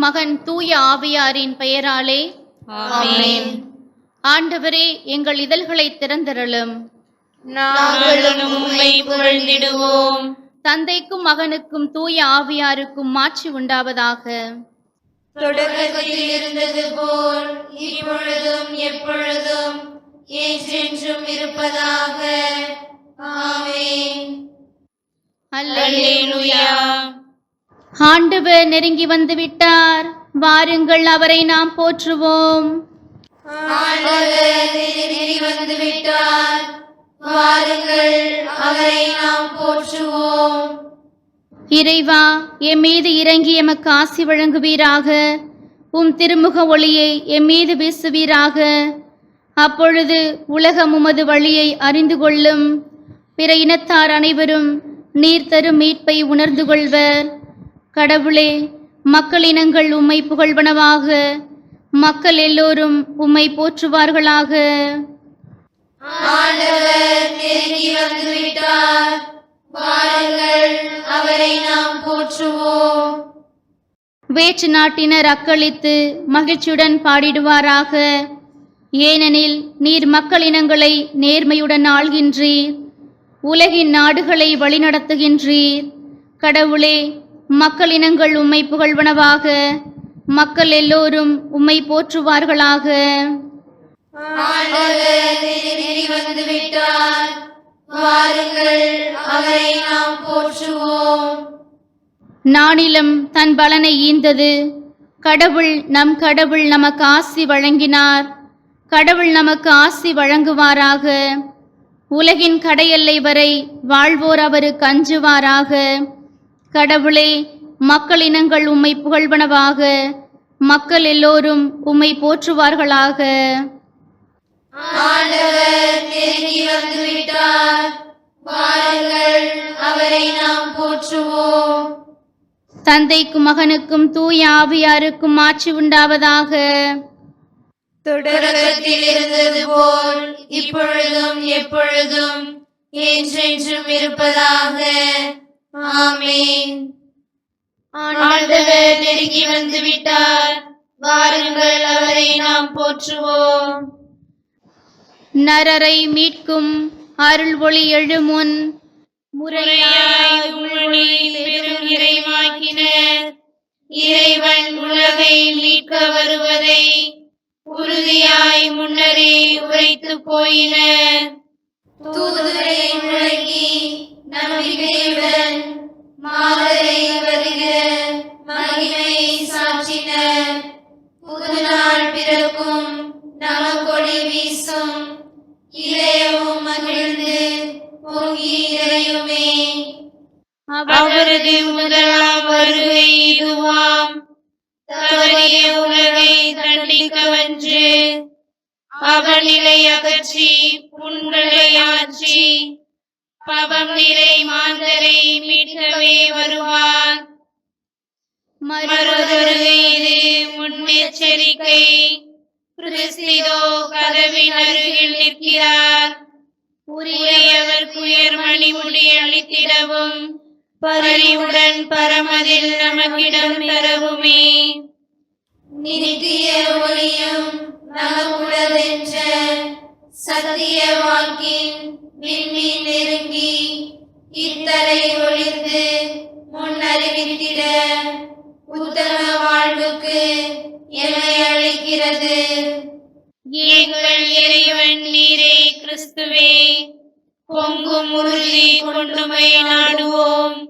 மகன் தூய ஆவியாரின் பெயராலே ஆண்டவரே எங்கள் இதழ்களை உம்மை புகழ்ந்திடுவோம். தந்தைக்கும் மகனுக்கும் தூய ஆவியாருக்கும் மாட்சி உண்டாவதாக. தொடக்கத்தில் இருந்தது போல் இப்பொழுதும் எப்பொழுதும் என்றென்றும் இருப்பதாக. ஆமென். அல்லேலூயா. ஆண்டவர் நெருங்கி வந்து விட்டார் வாருங்கள் அவரை நாம் போற்றுவோம். இறைவா எம் மீது இறங்கி எமக்கு ஆசி வழங்குவீராக. உம் திருமுக ஒளியை எம் மீது வீசுவீராக. அப்பொழுது உலகம் உமது வழியை அறிந்து கொள்ளும். பிற இனத்தார் அனைவரும் நீர் தரும் மீட்பை உணர்ந்து கொள்வர். கடவுளே மக்களினங்கள் உம்மை புகழ்வனவாக மக்கள் எல்லோரும் உம்மை போற்றுவார்களாக. அவரை நாம் போற்றுவோம். வேற்று நாட்டினர் அக்களித்து மகிழ்ச்சியுடன் பாடிடுவாராக. ஏனெனில் நீர் மக்களினங்களை நேர்மையுடன் ஆள்கின்றீர். உலகின் நாடுகளை வழிநடத்துகின்றீர். கடவுளே மக்களினங்கள் உம்மை புகழ்வனவாக. மக்கள் எல்லோரும் உம்மை போற்றுவார்களாக. நானிலம் தன் பலனை ஈந்தது. கடவுள் நம் கடவுள் நமக்கு ஆசி வழங்கினார். கடவுள் நமக்கு ஆசி வழங்குவாராக. உலகின் கடையெல்லை வரை வாழ்வோர் அவருக்கு அஞ்சுவாராக. கடவுளே மக்களினங்கள் உம்மை புகழ்வனவாக மக்கள் எல்லோரும் உம்மை போற்றுவார்களாக. தந்தைக்கும் மகனுக்கும் தூய ஆவியாருக்கும் ஆட்சி உண்டாவதாக. தொடக்கத்தில் இருந்தது போல் இப்பொழுதும் எப்பொழுதும் என்றென்றும் இருப்பதாக. ஆமென். ஆண்டவர் நெருங்கி வந்து விட்டார் வாருங்கள் அவரை நாம் போற்றுவோம். நரரை மீட்கும் அருள் ஒளி எழுமுன். முறையாய் உம்முடைய பெரும் இறைவாக்கினர் இறைவன் உலகை மீட்க வருவதை உறுதியாய் முன்னரே உரைத்து போயினர் பவம் நிறை மாந்தரை மீட்கவே வருவார். மறுவருகை இது முன்னெச்சரிக்கை. கிறிஸ்திதோ கதவின் அருகில் நிற்கிறார். உரியவர் உயர் மணிமுடி அளித்திடவும் பரிவுடன் பரமதில் நமக்கிடம் தரவுமே. நித்திய ஒளியும் நமக்குள்ளதென்ற சத்திய வாக்கின் விண்மீன் நெருங்கி இத்தரை ஒளிர்ந்து முன்னறிவித்திட உத்தம வாழ்வுக்கு எமை அழைக்கிறது எங்கள் இறைவன் நீரே கிறிஸ்துவே பொங்கும் உறுதி கொண்டுமை நாடுவோம்.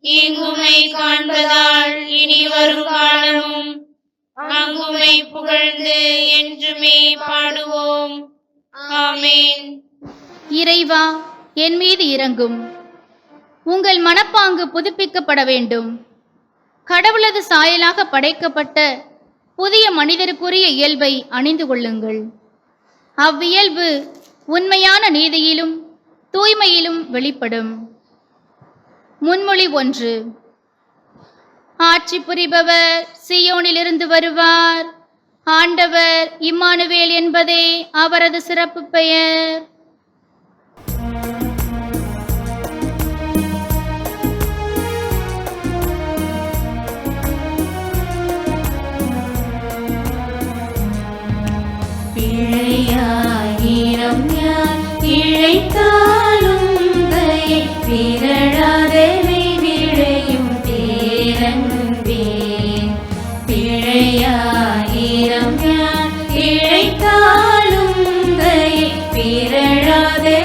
இங்குமை காண்பதால் இனி வரும் காலமும் அங்குமை புகழ்ந்து என்றுமே பாடுவோம். ஆமேன். இறைவா என் மீது இறங்கும். உங்கள் மனப்பாங்கு புதுப்பிக்கப்பட வேண்டும். கடவுளது சாயலாக படைக்கப்பட்ட புதிய மனிதருக்குரிய இயல்பை அணிந்து கொள்ளுங்கள். அவ்வியல்பு உண்மையான நீதியிலும் தூய்மையிலும் வெளிப்படும். முன்மொழி ஒன்று. ஆட்சி புரிபவர் சியோனிலிருந்து வருவார். ஆண்டவர் இம்மானுவேல் என்பதே அவரது சிறப்பு பெயர். വിരളാതെ വിടയും തേരൻപേ പിഴയായിരം ഞാൻ ഇഴയ്ക്കാലും വിരളാതെ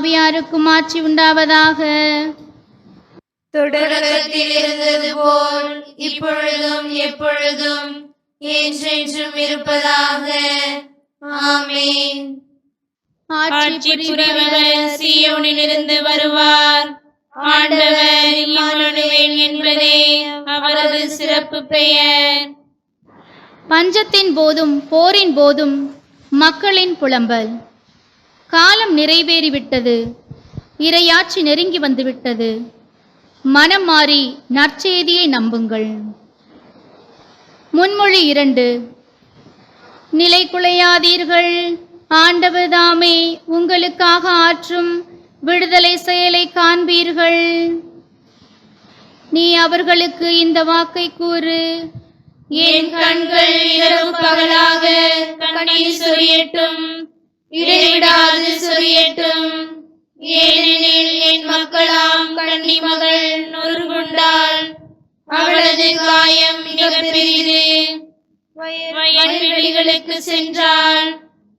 ஆவியாருக்கும் ஆட்சி உண்டாவதாக. தொடக்கத்தில் இருந்தது போல் இப்பொழுதும் எப்பொழுதும் என்றென்றும் இருப்பதாக. ஆமென். ஆட்சி புரிபவர் சீயோனிலிருந்து வருவார். ஆண்டவர் இம்மானுவேல் என்பதே அவரது சிறப்பு பெயர். பஞ்சத்தின் போதும் போரின் போதும் மக்களின் புலம்பல். காலம் நிறைவேறிவிட்டது. இரையாட்சி நெருங்கி வந்துவிட்டது. மனம் மாறி நற்செய்தியை நம்புங்கள். முன்மொழி இரண்டு. நிலை குலையாதீர்கள். ஆண்டவர் தாமே உங்களுக்காக ஆற்றும் விடுதலை செயலை காண்பீர்கள். நீ அவர்களுக்கு இந்த வாக்கை கூறு. என் கண்கள் இரவு பகலாக கண்ணீர் சொரியட்டும். இடைவிடாது சொரியட்டும் ஏனெனில் என் மக்களாம் கண்ணி மகள் நொறு கொண்டால் அவளது காயம் மிக பெரிது. வயல்வெளிகளுக்கு சென்றால்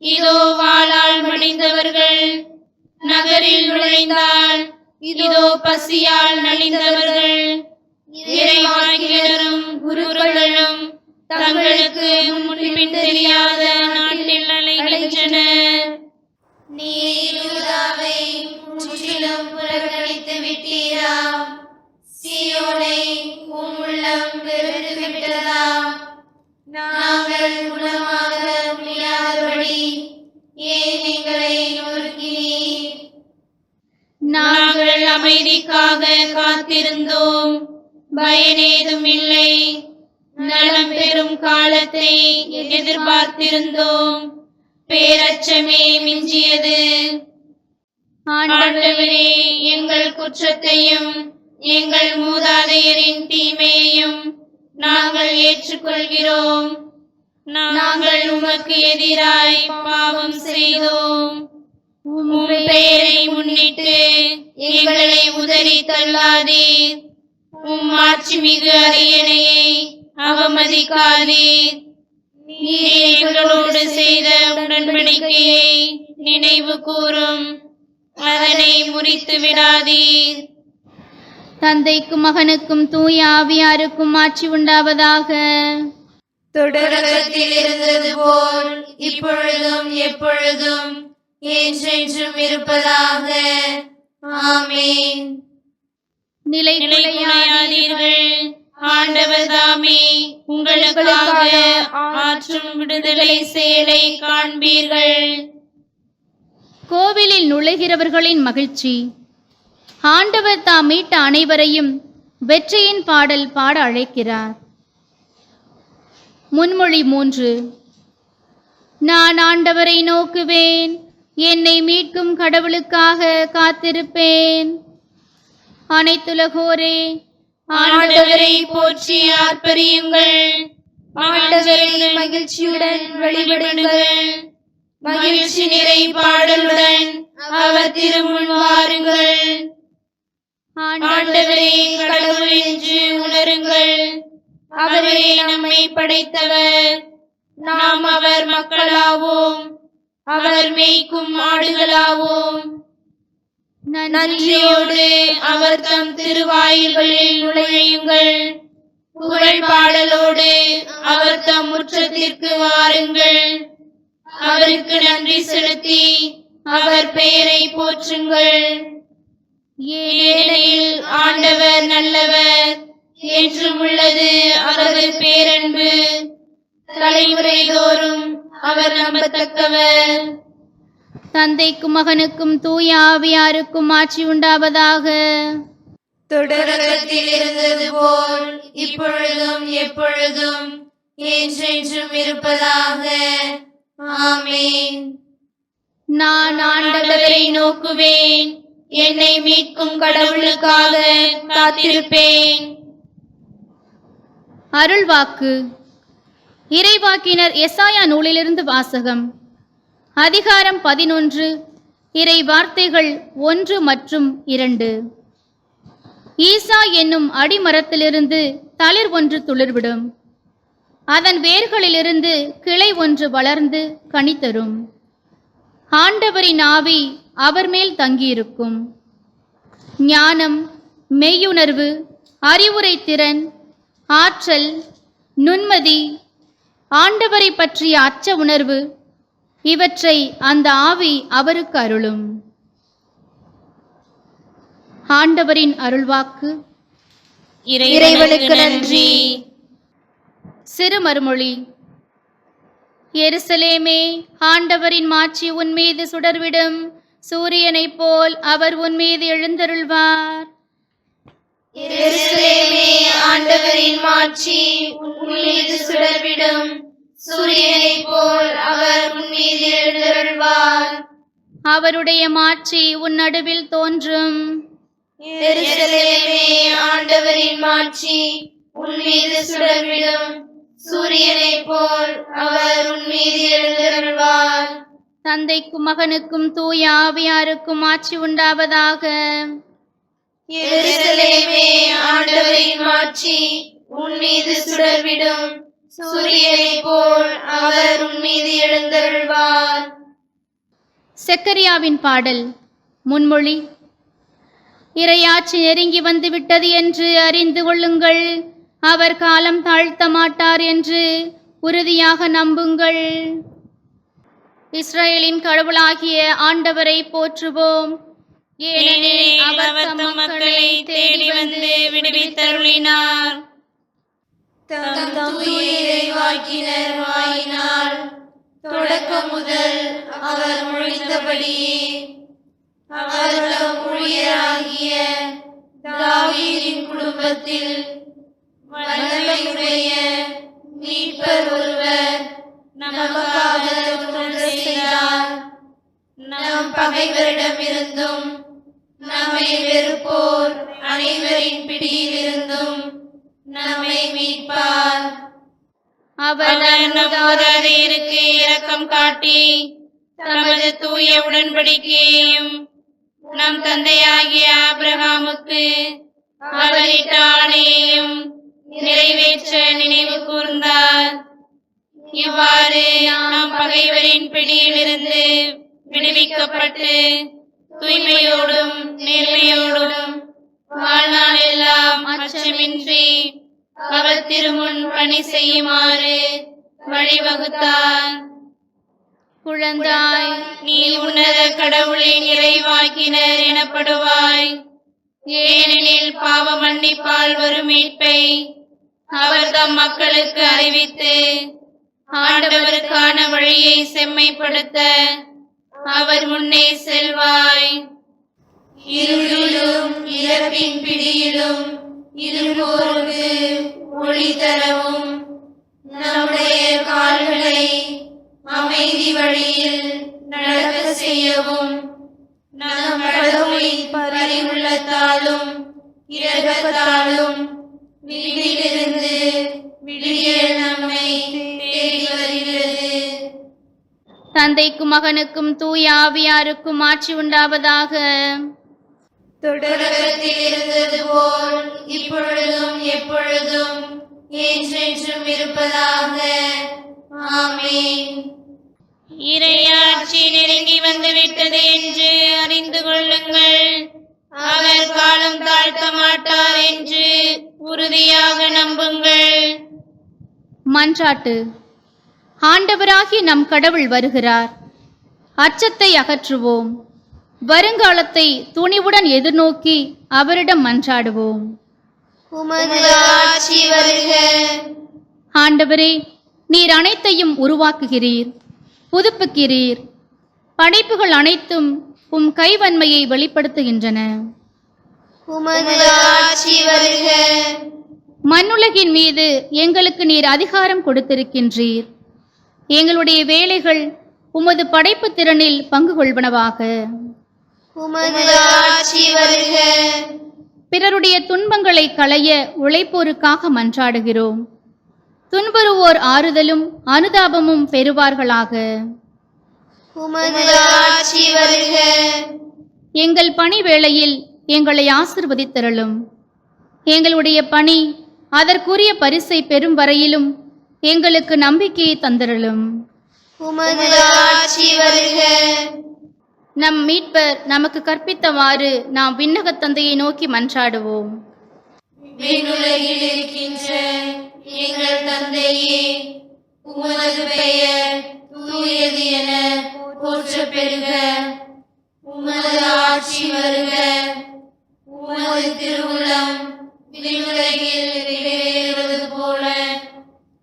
இதோ வாளால் மடிந்தவர்கள் நகரில் நுழைந்தால் இதோ பசியால் நலிந்தவர்கள். இறைவாக்கினரும் குருக்களும் தங்களுக்கு முன்பின் தெரியாத நாட்டில் அலைகின்றனர் நீர் யூதாவை முற்றிலும் புறக்கணித்து விட்டீரா சீயோனை உம் உள்ளம் வெறுத்து விட்டதா நாங்கள் குணமாக முடியாதபடி ஏன் எங்களை நொறுக்கினீர்? நாங்கள் அமைதிக்காக காத்திருந்தோம். பயனே ஏதும் இல்லை. நலம் பெறும் காலத்தை எதிர்பார்த்திருந்தோம். பேரச்சமே மிஞ்சியது. ஆண்டவரே எங்கள் குற்றத்தையும் எங்கள் மூதாதையரின் தீமையையும் நாங்கள் ஏற்றுக்கொள்கிறோம். நாங்கள் உமக்கு எதிராய் பாவம் செய்தோம். உம் பெயரை முன்னிட்டு எங்களை உதறி தள்ளாதீர். உம் ஆட்சி மிகு அரியணையை அவமதிக்காதீர் நீர் எங்களோடு செய்த உடன்படிக்கையை நினைவு கூறும். அதனை முறித்து விடாதீர் தந்தைக்கும் மகனுக்கும் தூய ஆவியாருக்கும் ஆட்சி உண்டாவதாக. தொடக்கத்தில் இருந்தது போல் இப்பொழுதும் எப்பொழுதும் என்றென்றும் இருப்பதாக. ஆமென். நிலை நிலைகுலையாதீர்கள் ஆண்டவர் தாமே உங்களுக்காக ஆற்றும் விடுதலை செயலை காண்பீர்கள். கோவிலில் நுழைகிறவர்களின் மகிழ்ச்சி. ஆண்டவர் தாம் மீட்ட அனைவரையும் வெற்றியின் பாடல் பாட அழைக்கிறார். முன்மொழி மூன்று. நான் ஆண்டவரை நோக்குவேன் என்னை மீட்கும் கடவுளுக்காக காத்திருப்பேன். அனைத்துலகோரே ஆண்டவரை போற்றி ஆர்ப்பரியுங்கள். ஆண்டவரை மகிழ்ச்சியுடன் வழிபடுங்கள். மகிழ்ச்சி நிறை பாடலுடன் அவர் திருமுன் வாருங்கள். ஆண்டவரே கடவுள் என்று உணருங்கள். அவரே நம்மை படைத்தவர். நாம் அவர் மக்களாவோம். அவர் மேய்க்கும் ஆடுகளாவோம். நன்றியோடு அவர் தம் திருவாயில்களில் நுழையுங்கள். புகழ் பாடலோடு அவர் தம் முற்றத்திற்கு வாருங்கள். அவருக்கு நன்றி செலுத்தி அவர் பெயரை போற்றுங்கள். ஏழையில் ஆண்டவர் நல்லவர் என்றும் உள்ளது அவரது பேரன்பு. தலைமுறை தோறும் அவர் நம்பத்தக்கவர். தந்தைக்கும் மகனுக்கும் தூய ஆவியாருக்கும் ஆட்சி உண்டாவதாக. தொடக்கத்தில் இருந்தது போல் இப்பொழுதும் எப்பொழுதும் என்றென்றும் இருப்பதாக. ஆமென். நான் ஆண்டவரை நோக்குவேன். என்னை மீட்கும் கடவுளுக்காக காத்திருப்பேன். அருள்வாக்கு. இறைவாக்கினர் எசாயா நூலிலிருந்து வாசகம். அதிகாரம் பதினொன்று இறை வார்த்தைகள் ஒன்று மற்றும் இரண்டு. ஈசா என்னும் அடிமரத்திலிருந்து தளிர் ஒன்று துளிர்விடும். அதன் வேர்களிலிருந்து கிளை ஒன்று வளர்ந்து கனித்தரும் ஆண்டவரின் ஆவி அவர் மேல் தங்கியிருக்கும். ஞானம் மெய்யுணர்வு அறிவுரை திறன் ஆற்றல் நுண்மதி ஆண்டவரை பற்றிய அச்ச உணர்வு இவற்றை அந்த ஆவி அவருக்கு அருளும். ஆண்டவரின் அருள்வாக்கு. இறைவனுக்கு நன்றி. சிறு மறுமொழி. எருசலேமே ஆண்டவரின் மாட்சி உன் மீது சுடர்விடும். சூரியனைப் போல் அவர் உன் மீது எழுந்தருள்வார். எருசலேமே ஆண்டவரின் மாட்சி உன் மீது சுடர்விடும். சூரியனைப் போல் அவர் உன் மீது எழுந்தருள்வார். அவருடைய மாட்சி உன் நடுவில் தோன்றும். ஆண்டவரின் மாட்சி உன் மீது சுடர்விடும். சூரியனைப் போல் அவர் உன் மீது எழுந்தருள்வார். தந்தைக்கும் மகனுக்கும் தூய ஆவியாருக்கும் ஆட்சி உண்டாவதாக. ஆண்டவரின் மாட்சி உன் மீது சுடர்விடும். சூரியனை போல் அவர் மீது எழுந்தருள்வார். செக்கரியாவின் பாடல் முன்மொழி. இறையாட்சி நெருங்கி வந்துவிட்டது என்று அறிந்து கொள்ளுங்கள். அவர் காலம் தாழ்த்த மாட்டார் என்று உறுதியாக நம்புங்கள். இஸ்ரேலின் கடவுளாகிய ஆண்டவரை போற்றுவோம். ஏனெனில் அவர் மக்களை தேடி வந்து விடுவித்தருளினார். தம் வாயினால் தொடக்கம் முதல் அவர் மொழிந்தபடியே அவர் தம் ஊழியராகிய தாவீதின் குடும்பத்தில் வல்லமையுடைய மீட்பர் ஒருவர் நமக்காக தொண்டு செய்தார். நம் பகைவரிடமிருந்தும் நம்மை வெறுப்போர் அனைவரின் பிடியிலிருந்தும் நம்மை மீட்பார். அவர் மூதாதையருக்கு இரக்கம் காட்டி தமது தூய உடன்படிக்கையையும் நம் தந்தையாகிய ஆபிரகாமுக்கு அவரிட்ட ஆணையையும் நிறைவேற்ற நினைவு கூர்ந்தார். இவ்வாறு நாம் பகைவரின் பிடியிலிருந்து விடுவிக்கப்பட்டு தூய்மையோடும் நேர்மையோடும் வாழ்நாளெல்லாம் அச்சமின்றி அவர் திருமுன் பணி செய்யுமாறு வழிவகுத்தார். குழந்தாய் நீ உன்னத கடவுளின் இறைவாக்கினர் எனப்படுவாய். ஏனெனில் பாவ மன்னிப்பால் வரும் மீட்பை அவர் தம் மக்களுக்கு அறிவித்து ஆண்டவருக்கான வழியை செம்மைப்படுத்த அவர் முன்னே செல்வாய். இருளிலும் இறப்பின் பிடியிலும் ஒளி தரவும் நம்முடைய கால்களை அமைதி வழியில் நடக்க செய்யவும். நம் கடவுளின் பரிவுள்ளத்தாலும் இரக்கத்தாலும் விழிலிருந்து விடியல் நம்மை தேடி வருகிறது. தந்தைக்கும் மகனுக்கும் தூய ஆவியாருக்கும் ஆட்சி உண்டாவதாக. தொடக்கத்தில் இருந்தது போல் இப்பொழுதும் எப்பொழுதும் என்றென்றும் இருப்பதாக. ஆமென். இறையாட்சி நெருங்கி வந்துவிட்டது என்று அறிந்து கொள்ளுங்கள். அவர் காலம் தாழ்த்த மாட்டார் என்று உறுதியாக நம்புங்கள். மன்றாட்டு. ஆண்டவராகி நம் கடவுள் வருகிறார். அச்சத்தை அகற்றுவோம். வருங்காலத்தை துணிவுடன் எதிர்நோக்கி அவரிடம் மன்றாடுவோம். உமது ஆட்சி வருக. ஆண்டவரே நீர் அனைத்தையும் உருவாக்குகிறீர். புதுப்பிக்கிறீர். படைப்புகள் அனைத்தும் உம் கைவன்மையை வெளிப்படுத்துகின்றன. உமது ஆட்சி வருக. மண்ணுலகின் மீது எங்களுக்கு நீர் அதிகாரம் கொடுத்திருக்கின்றீர். எங்களுடைய வேலைகள் உமது படைப்பு திறனில் பங்கு கொள்வனவாக. உமது ஆட்சி வருக. பிறருடைய துன்பங்களை களைய உழைப்போருக்காக மன்றாடுகிறோம். துன்புறுவோர் ஆறுதலும் அனுதாபமும் பெறுவார்களாக. எங்கள் பணி வேளையில் எங்களை ஆசிர்வதித்தருளும். எங்களுடைய பணி அதற்குரிய பரிசை பெறும் வரையிலும் எங்களுக்கு நம்பிக்கையை தந்தருளும். உமது ஆட்சி வருக. நம் மீட்பர் நமக்கு கற்பித்தவாறு நாம் விண்ணக தந்தையை நோக்கி மன்றாடுவோம். விண்ணுலகில் இருக்கின்ற எங்கள் தந்தையே உமது பெயர் தூயது என போற்ற பெறுக. உமது ஆட்சி வருக. உமது திருவுளம் விண்ணுலகில் நிறைவேறுவது போல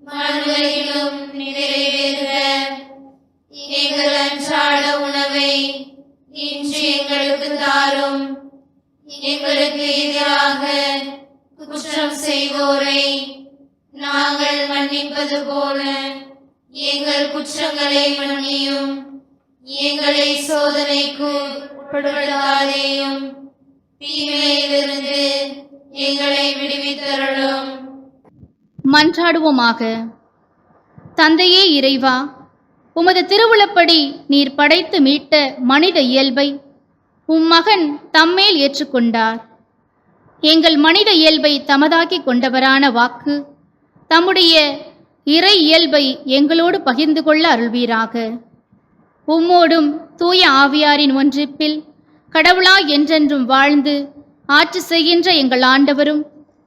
மண்ணுலகிலும் நிறைவேறுக. எங்கள் அன்றாட உணவை எங்களுக்கு எதிராக குற்றம் செய்வோரை நாங்கள் மன்னிப்பது போல எங்கள் குற்றங்களை மன்னியும் எங்களை சோதனைக்கு உட்படுத்தாதேயும். தீமையிலிருந்து எங்களை விடுவித்தருளும். மன்றாடுவோமாக. தந்தையே இறைவா உமது திருவுளப்படி நீர் படைத்து மீட்ட மனித இயல்பை உம் மகன் தம்மேல் ஏற்றுக்கொண்டார். எங்கள் மனித இயல்பை தமதாக்கிக் கொண்டவரான வாக்கு தம்முடைய இறை இயல்பை எங்களோடு பகிர்ந்து கொள்ள அருள்வீராக. உம்மோடும் தூய ஆவியாரின் ஒன்றிப்பில் கடவுளாய் என்றென்றும் வாழ்ந்து ஆட்சி செய்கின்ற எங்கள் ஆண்டவரும்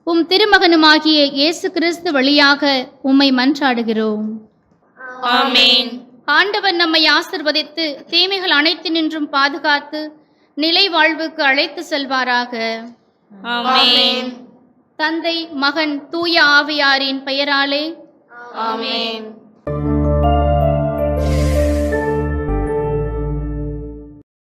உம் திருமகனுமாகிய இயேசு கிறிஸ்து வழியாக உம்மை மன்றாடுகிறோம். ஆமென். ஆண்டவர் நம்மை ஆசிர்வதித்து தீமைகள் அனைத்தினின்றும் பாதுகாத்து நிலை வாழ்வுக்கு அழைத்து செல்வாராக. தந்தை மகன் தூய ஆவியாரின் பெயராலே. ஆமென்.